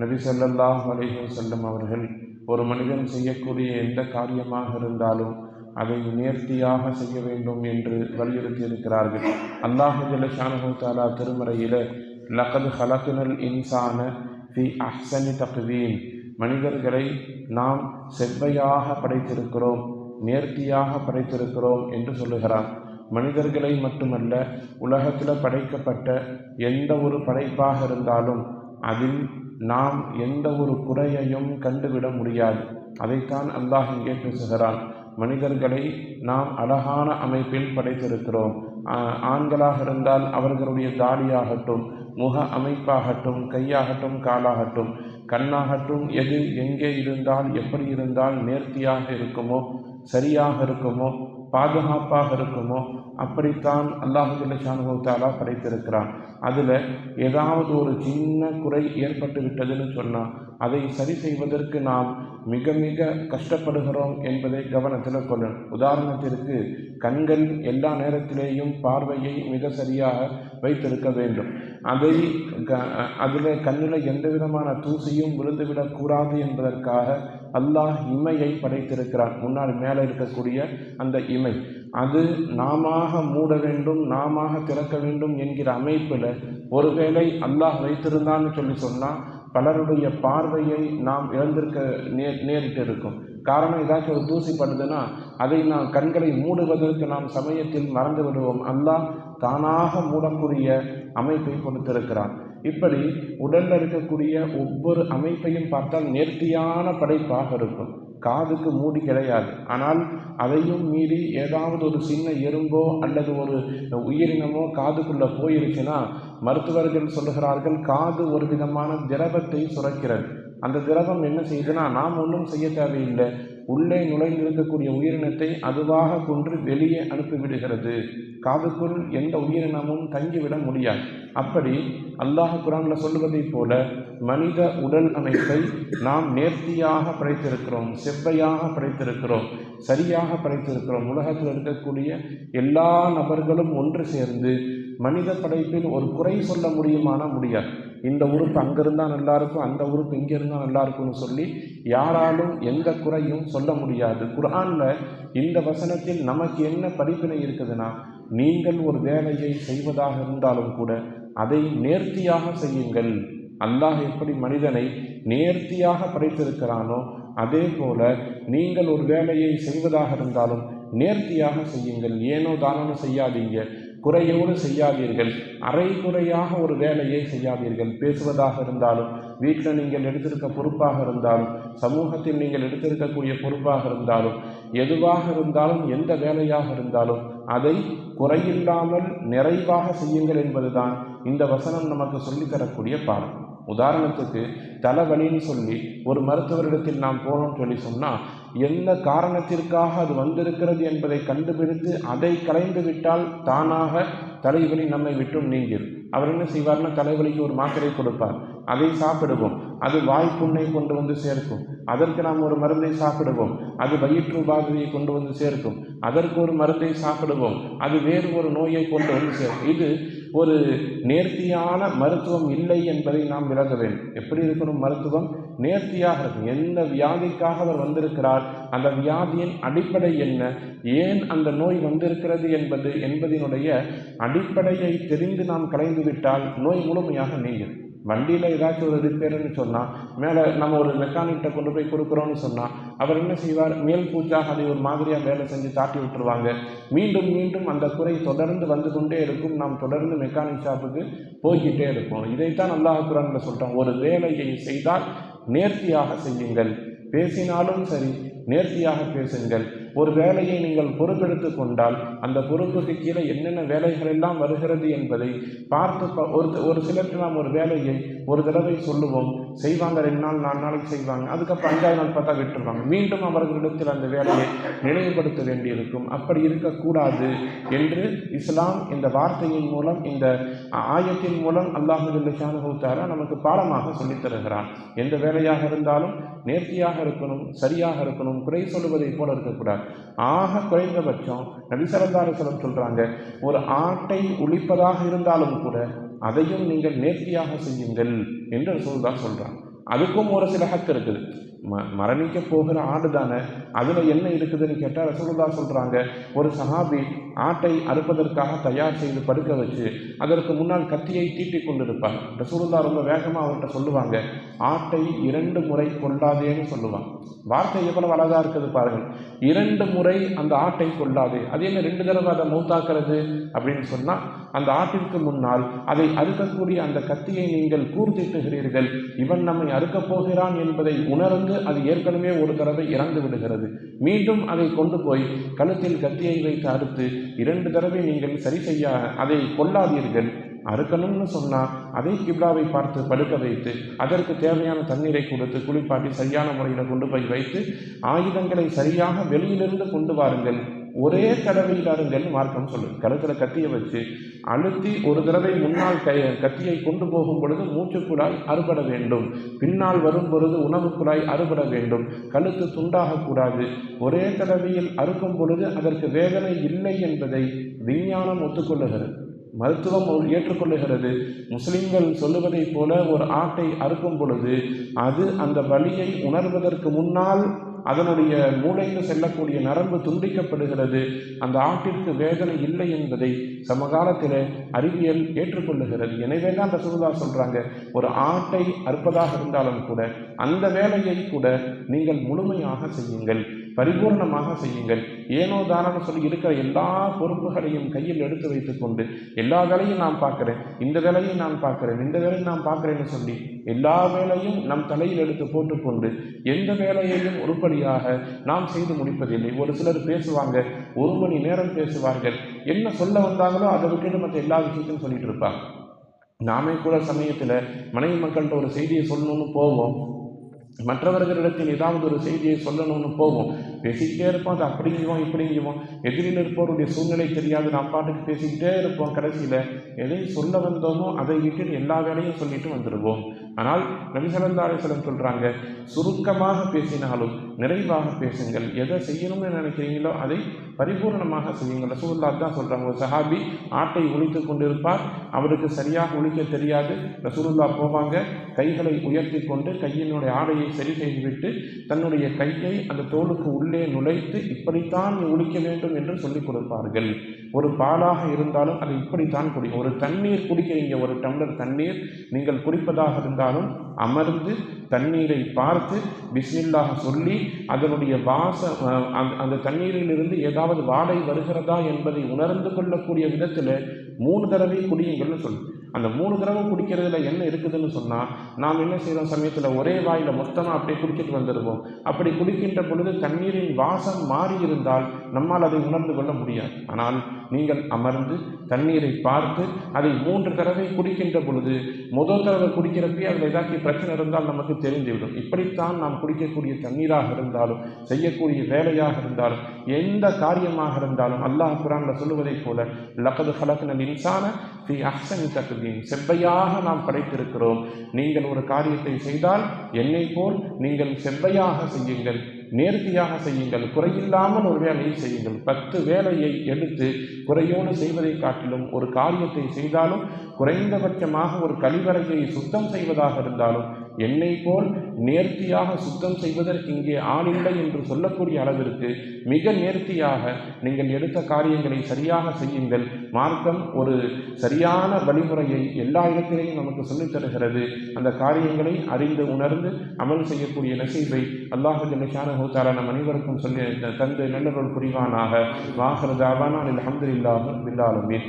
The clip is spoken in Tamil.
நபி சல்லல்லாஹ் அலைஹி செல்லும் அவர்கள் ஒரு மனிதன் செய்யக்கூடிய எந்த காரியமாக இருந்தாலும் அதை நேர்த்தியாக செய்ய வேண்டும் என்று வலியுறுத்தி இருக்கிறார்கள் அல்லாஹு ஜல்லஷானஹு தாலா திருமறையில லகது ஹலகுனல் இன்சான தி அஹ்சனி தகுதீன் மனிதர்களை நாம் செவ்வையாக படைத்திருக்கிறோம் நேர்த்தியாக படைத்திருக்கிறோம் என்று சொல்லுகிறார் மனிதர்களை மட்டுமல்ல உலகத்தில் படைக்கப்பட்ட எந்த ஒரு படைப்பாக இருந்தாலும் அதில் நாம் எந்த ஒரு குறையையும் கண்டுவிட முடியாது. அதைத்தான் அல்லாஹ் இங்கே பேசுகிறான். மனிதர்களை நாம் அழகான அமைப்பில் படைத்திருக்கிறோம். ஆண்களாக இருந்தால் அவர்களுடைய தாடியாகட்டும் முக அமைப்பாகட்டும் கையாகட்டும் காலாகட்டும் கண்ணாகட்டும் எது எங்கே இருந்தால் எப்படி இருந்தால் நேர்த்தியாக இருக்குமோ சரியாக இருக்குமோ பாதுகாப்பாக இருக்குமோ அப்படித்தான் அல்லாஹு தாலா படைத்திருக்கிறான். அதில் ஏதாவது ஒரு சின்ன குறை ஏற்பட்டு விட்டதுன்னு சொன்னால் அதை சரி செய்வதற்கு நாம் மிக மிக கஷ்டப்படுகிறோம் என்பதை கவனத்தில் கொள்ளும் உதாரணத்திற்கு கண்கள் எல்லா நேரத்திலேயும் பார்வையை மிக சரியாக வைத்திருக்க வேண்டும். அதை க அதில் கண்ணில் எந்த விதமான தூசியும் விழுந்துவிடக்கூடாது என்பதற்காக அல்லாஹ் இமையை படைத்திருக்கிறான் முன்னால் மேலே இருக்கக்கூடிய அந்த இமை. அது நாமாக மூட வேண்டும் நாமாக திறக்க வேண்டும் என்கிற அமைப்பில் ஒருவேளை அல்லாஹ் வைத்திருந்தான்னு சொல்லி சொன்னால் பலருடைய பார்வையை நாம் இழந்திருக்க நே நேரிட்டு இருக்கும். காரணம் ஏதாச்சும் ஒரு தூசி படுதுன்னா அதை நாம் கண்களை மூடுவதற்கு நாம் சமயத்தில் மறந்து விடுவோம். அல்லாஹ் தானாக மூடக்கூடிய அமைப்பை கொடுத்திருக்கிறான். இப்படி உடலில் இருக்கக்கூடிய ஒவ்வொரு அமைப்பையும் பார்த்தால் நேர்த்தியான படைப்பாக இருக்கும். காதுக்கு மூடி கிடையாது. ஆனால் அதையும் மீறி ஏதாவது ஒரு சின்ன எறும்போ அல்லது ஒரு உயிரினமோ காதுக்குள்ளே போயிருச்சுன்னா மருத்துவர்கள் சொல்லுகிறார்கள் காது ஒரு விதமான திரவத்தை சுரக்கிறது. அந்த திரவம் என்ன செய்யுதுன்னா நாம் ஒன்றும் செய்ய தேவையில்லை. உள்ளே நுழைந்திருக்கக்கூடிய உயிரினத்தை அதுவாக கொன்று வெளியே அனுப்பிவிடுகிறது. காதுக்குள் எந்த உயிரினமும் தங்கிவிட முடியாது. அப்படி அல்லாஹ் குரான்ல சொல்வதைப் போல மனித உடல் அமைப்பை நாம் நேர்த்தியாக படைத்திருக்கிறோம் செவ்வையாக படைத்திருக்கிறோம் சரியாக படைத்திருக்கிறோம். உலகத்தில் இருக்கக்கூடிய எல்லா நபர்களும் ஒன்று சேர்ந்து மனித படைப்பில் ஒரு குறை சொல்ல முடியுமானால் முடியாது. இந்த உறுப்பு அங்கே இருந்தால் நல்லா இருக்கும் அந்த உறுப்பு இங்கே இருந்தால் நல்லா இருக்கும்னு சொல்லி யாராலும் எந்த குறையும் சொல்ல முடியாது. குர்ஆனில் இந்த வசனத்தில் நமக்கு என்ன படிப்பினை இருக்குதுன்னா நீங்கள் ஒரு வேலையை செய்வதாக இருந்தாலும் கூட அதை நேர்த்தியாக செய்யுங்கள். அல்லாஹ் எப்படி மனிதனை நேர்த்தியாக படைத்திருக்கிறானோ அதே போல நீங்கள் ஒரு வேலையை செய்வதாக இருந்தாலும் நேர்த்தியாக செய்யுங்கள். ஏனோ தானோ செய்யாதீங்க. குறையோடு செய்யாதீர்கள். அரை குறையாக ஒரு வேலையை செய்யாதீர்கள். பேசுவதாக இருந்தாலும் வீட்டில் நீங்கள் எடுத்திருக்க பொறுப்பாக இருந்தாலும் சமூகத்தில் நீங்கள் எடுத்திருக்கக்கூடிய பொறுப்பாக இருந்தாலும் எதுவாக இருந்தாலும் எந்த வேலையாக இருந்தாலும் அதை குறையில்லாமல் நிறைவாக செய்யுங்கள் என்பதுதான் இந்த வசனம் நமக்கு சொல்லித்தரக்கூடிய பாடம். உதாரணத்துக்கு தலைவலின்னு சொல்லி ஒரு மருத்துவரிடத்தில் நாம் போனோம்னு சொல்லி சொன்னால் எந்த காரணத்திற்காக அது வந்திருக்கிறது என்பதை கண்டுபிடித்து அதை கலைந்து விட்டால் தானாக தலைவலி நம்மை விட்டும் நீங்கிடும் அவர் என்ன செய்வார்னா தலைவலிக்கு ஒரு மாத்திரை கொடுப்பார். அதை சாப்பிடுவோம். அது வாய்ப்புண்ணை கொண்டு வந்து சேர்க்கும். அதற்கு நாம் ஒரு மருந்தை சாப்பிடுவோம். அது வயிற்று உபாதையை கொண்டு வந்து சேர்க்கும். அதற்கு ஒரு மருந்தை சாப்பிடுவோம். அது வேறு ஒரு நோயை கொண்டு வந்து சேர்க்கும். இது ஒரு நேர்த்தியான மருத்துவம் இல்லை என்பதை நாம் விலக வேண்டும். எப்படி இருக்கணும் மருத்துவம்? நேர்த்தியாக இருக்கும் எந்த வியாதிக்காக அவர் வந்திருக்கிறார்? அந்த வியாதியின் அடிப்படை என்ன? ஏன் அந்த நோய் வந்திருக்கிறது என்பது என்பதனுடைய அடிப்படையை தெரிந்து நாம் கலைந்துவிட்டால் நோய் முழுமையாக நீங்கும். வண்டியில் ஏதாச்சும் ஒரு ரிப்பேர்னு சொன்னால் மேலே நம்ம ஒரு மெக்கானிக்கிட்ட கொண்டு போய் கொடுக்குறோன்னு சொன்னால் அவர் என்ன செய்வார்? மேல் பூச்சாக அதை ஒரு மாதிரியாக வேலை செஞ்சு தாட்டி விட்டுருவாங்க. மீண்டும் மீண்டும் அந்த குறை தொடர்ந்து வந்து கொண்டே இருக்கும். நாம் தொடர்ந்து மெக்கானிக் ஷாப்புக்கு போய்கிட்டே இருப்போம். இதைத்தான் அல்லாஹ் குரானில் சொல்கிறோம் ஒரு வேலையை செய்தால் நேர்த்தியாக செய்யுங்கள். பேசினாலும் சரி நேர்த்தியாக பேசுங்கள். ஒரு வேலையை நீங்கள் பொறுப்பெடுத்து கொண்டால் அந்த பொறுப்புக்கு கீழே என்னென்ன வேலைகள் எல்லாம் வருகிறது என்பதை பார்த்து ப- ஒரு ஒரு சிலருக்கு நாம் ஒரு வேலையை ஒரு தடவை சொல்லுவோம் செய்வாங்க ரெண்டு நாள் நாலு நாளைக்கு செய்வாங்க. அதுக்கப்புறம் அஞ்சாவது நாள் பார்த்தா விட்டுருவாங்க. மீண்டும் அவர்களிடத்தில் அந்த வேலையை நினைவுபடுத்த வேண்டியிருக்கும். அப்படி இருக்கக்கூடாது என்று இஸ்லாம் இந்த வார்த்தையின் மூலம் இந்த ஆயத்தின் மூலம் அல்லாஹு தாரா நமக்கு பாடமாக சொல்லித் தருகிறான். எந்த வேலையாக இருந்தாலும் நேர்த்தியாக இருக்கணும் சரியாக இருக்கணும் குறை சொல்லுவதை போல இருக்கக்கூடாது. ஆக குறைந்தபட்சம் நபிசரந்தாரசலம் சொல்கிறாங்க ஒரு ஆட்டை ஒழிப்பதாக இருந்தாலும் கூட அதையும் நீங்கள் நேர்த்தியாக செய்யுங்கள் என்று சொல்தான் சொல்றான். அதுக்கும் ஒரு சில ஹக்கு இருக்குது. ம மரணிக்க போகிற ஆடு தானே? அதில் என்ன இருக்குதுன்னு கேட்டால் ரசகுல்லா சொல்கிறாங்க ஒரு சஹாபி ஆட்டை அறுப்பதற்காக தயார் செய்து படுக்க வச்சு அதற்கு முன்னால் கத்தியை தீட்டிக் கொண்டிருப்பார். ரசகுல்லா ரொம்ப வேகமாக அவர்கிட்ட சொல்லுவாங்க ஆட்டை இரண்டு முறை கொள்ளாதேன்னு சொல்லுவாங்க வார்த்தை எவ்வளவு அழகாக இருக்குது பாருங்கள். இரண்டு முறை அந்த ஆட்டை கொள்ளாதே. அது என்ன ரெண்டு தடவை அதை மௌத்தாக்குறது அப்படின்னு சொன்னால் அந்த ஆட்டிற்கு முன்னால் அதை அறுக்கக்கூடிய அந்த கத்தியை நீங்கள் கூர்த்திட்டுகிறீர்கள். இவன் நம்மை அறுக்கப் போகிறான் என்பதை உணர்ந்து அது ஏற்கனவே ஒரு தடவை இறந்து விடுகிறது. மீண்டும் அதை கொண்டு போய் கழுத்தில் கத்தியை வைத்து அறுத்து இரண்டு தடவை நீங்கள் சரி செய்ய அதை கொள்ளாதீர்கள். அறுக்கணும்னு சொன்னால் அதை கிப்லாவை பார்த்து படுக்க வைத்து அதற்கு தேவையான தண்ணீரை கொடுத்து குளிப்பாட்டி சரியான முறையில் கொண்டு போய் வைத்து ஆயுதங்களை சரியாக வெளியிலிருந்து கொண்டு வாருங்கள். ஒரே தடவையில் அருங்கள் மார்க்கம் சொல்லுது. கழுத்தில் கத்தியை வச்சு அழுத்தி ஒரு தடவை முன்னால் கை கத்தியை கொண்டு போகும் பொழுது மூச்சுக்குழாய் அறுபட வேண்டும். பின்னால் வரும் பொழுது உணவு குழாய் அறுபட வேண்டும். கழுத்து துண்டாகக்கூடாது ஒரே தடவையில் அறுக்கும் பொழுது அதற்கு வேதனை இல்லை என்பதை விஞ்ஞானம் ஒத்துக்கொள்ளுகிறது. மருத்துவம் ஏற்றுக்கொள்ளுகிறது. முஸ்லிம்கள் சொல்லுவதைப் போல ஒரு ஆட்டை அறுக்கும் பொழுது அது அந்த வழியை உணர்வதற்கு முன்னால் அதனுடைய மூளைக்கு செல்லக்கூடிய நரம்பு துண்டிக்கப்படுகிறது. அந்த ஆட்டிற்கு வேதனை இல்லை என்பதை சமகாலத்தில் அறிவியல் ஏற்றுக்கொள்ளுகிறது. எனவே தான் ரசூலுல்லா சொல்கிறாங்க ஒரு ஆட்டை அறுப்பதாக இருந்தாலும் கூட அந்த வேலையை கூட நீங்கள் முழுமையாக செய்யுங்கள். பரிபூர்ணமாக செய்யுங்கள். ஏனோ தானம்னு சொல்லி இருக்கிற எல்லா பொறுப்புகளையும் கையில் எடுத்து வைத்துக்கொண்டு எல்லா வேலையும் நான் பார்க்குறேன் இந்த வேலையும் நான் பார்க்குறேன் இந்த வேலையும் நான் பார்க்குறேன்னு சொல்லி எல்லா வேலையும் நம் தலையில் எடுத்து போட்டுக்கொண்டு எந்த வேலையையும் உருப்படியாக நாம் செய்து முடிப்பதில்லை. ஒரு சிலர் பேசுவாங்க ஒரு மணி நேரம் பேசுவார்கள். என்ன சொல்ல வந்தாங்களோ அதை விட்டுட்டு மற்ற எல்லா விஷயத்தையும் சொல்லிட்டு இருப்பாங்க. நாமே கூட சமயத்தில் மனைவி மக்கள்கிட்ட ஒரு செய்தியை சொல்லணும்னு போவோம். மற்றவர்களிடத்தில் ஏதாவது ஒரு செய்தியை சொல்லணும்னு போவோம். பேசிக்கிட்டே இருப்போம். அது அப்படிங்குவோம் இப்படிங்குவோம் எதிரில் இருப்பவருடைய சூழ்நிலை தெரியாது. நான் பாட்டுக்கு பேசிக்கிட்டே இருப்போம் கடைசியில். எதை சொல்ல வந்தோமோ அதை விட்டு எல்லா வேலையும் சொல்லிட்டு வந்துடுவோம் ஆனால் நபிசலந்தா சொல்கிறாங்க சுருக்கமாக பேசினாலும் நிறைவாக பேசுங்கள். எதை செய்யணும்னு நினைக்கிறீங்களோ அதை பரிபூர்ணமாக செய்யுங்கள் ரசூல்லா தான் சொல்கிறாங்க ஒரு சஹாபி ஆட்டை ஒழித்து கொண்டிருப்பார். அவருக்கு சரியாக ஒழிக்க தெரியாது. ரசூலுல்லா போவாங்க. கைகளை உயர்த்தி கொண்டு கையினுடைய ஆடையை சரி செய்துவிட்டு தன்னுடைய கையை அந்த தோலுக்கு உள்ளே நுழைத்து இப்படித்தான் நீ ஒழிக்க வேண்டும் என்று சொல்லிக் கொடுப்பார்கள். ஒரு பாலாக இருந்தாலும் அது இப்படித்தான் குடி. ஒரு தண்ணீர் குடிக்கிறீங்க ஒரு டம்ளர் தண்ணீர் நீங்கள் குடிப்பதாக இருந்தாலும் அமர்ந்து தண்ணீரை பார்த்து பிஸ்மில்லாக சொல்லி அதனுடைய வாச அந்த அந்த தண்ணீரிலிருந்து ஏதாவது வாடை வருகிறதா என்பதை உணர்ந்து கொள்ளக்கூடிய விதத்தில் மூணு தடவை குடியுங்கள்னு சொல்லு. அந்த மூணு தடவை குடிக்கிறதுல என்ன இருக்குதுன்னு சொன்னால் நாம் என்ன செய்கிறோம் சமயத்தில் ஒரே வாயில் மொத்தமாக அப்படியே குடிச்சிட்டு வந்துடுவோம் அப்படி குடிக்கின்ற பொழுது தண்ணீரின் வாசம் மாறி இருந்தால் நம்மால் அதை உணர்ந்து கொள்ள முடியாது. ஆனால் நீங்கள் அமர்ந்து தண்ணீரை பார்த்து அதை மூன்று தடவை குடிக்கின்ற பொழுது முதல் தடவை குடிக்கிறப்பே அதில் ஏதாச்சும் பிரச்சனை இருந்தால் நமக்கு தெரிந்துவிடும். இப்படித்தான் நாம் குடிக்கக்கூடிய தண்ணீராக இருந்தாலும் செய்யக்கூடிய வேலையாக இருந்தாலும் எந்த காரியமாக இருந்தாலும் அல்லாஹ் குரானில் சொல்லுவதைப் போல லக்கது ஹலக்கின இன்சான ஃபி அஹ்சனி தக்வீன் செவ்வையாக நாம் படைத்திருக்கிறோம். நீங்கள் ஒரு காரியத்தை செய்தால் என்னை போல் நீங்கள் செவ்வையாக செய்யுங்கள். நேர்த்தியாக செய்யுங்கள் குறையில்லாமல் ஒரு வேலையை செய்யுங்கள். பத்து வேலையை எடுத்து குறையோடு செய்வதை காட்டிலும் ஒரு காரியத்தை செய்தாலும் குறைந்தபட்சமாக ஒரு கழிவறையை சுத்தம் செய்வதாக இருந்தாலும் என்னை போல் நேர்த்தியாக சுத்தம் செய்வதற்கு இங்கே ஆளில்லை என்று சொல்லக்கூடிய அளவிற்கு மிக நேர்த்தியாக நீங்கள் எடுத்த காரியங்களை சரியாக செய்யுங்கள். மார்க்கம் ஒரு சரியான வழிமுறையை எல்லா இடத்திலையும் நமக்கு சொல்லித் தருகிறது. அந்த காரியங்களை அறிந்து உணர்ந்து அமல் செய்யக்கூடிய நசீபை அல்லாஹு ஜல்லிஷான ஹூத்தாரா நம் அனைவருக்கும் சொல்லி தந்து நல்லவர்கள் புரிவானாக. வாகரதாவான அலமதுல்லாஹ் பில்லாலுமே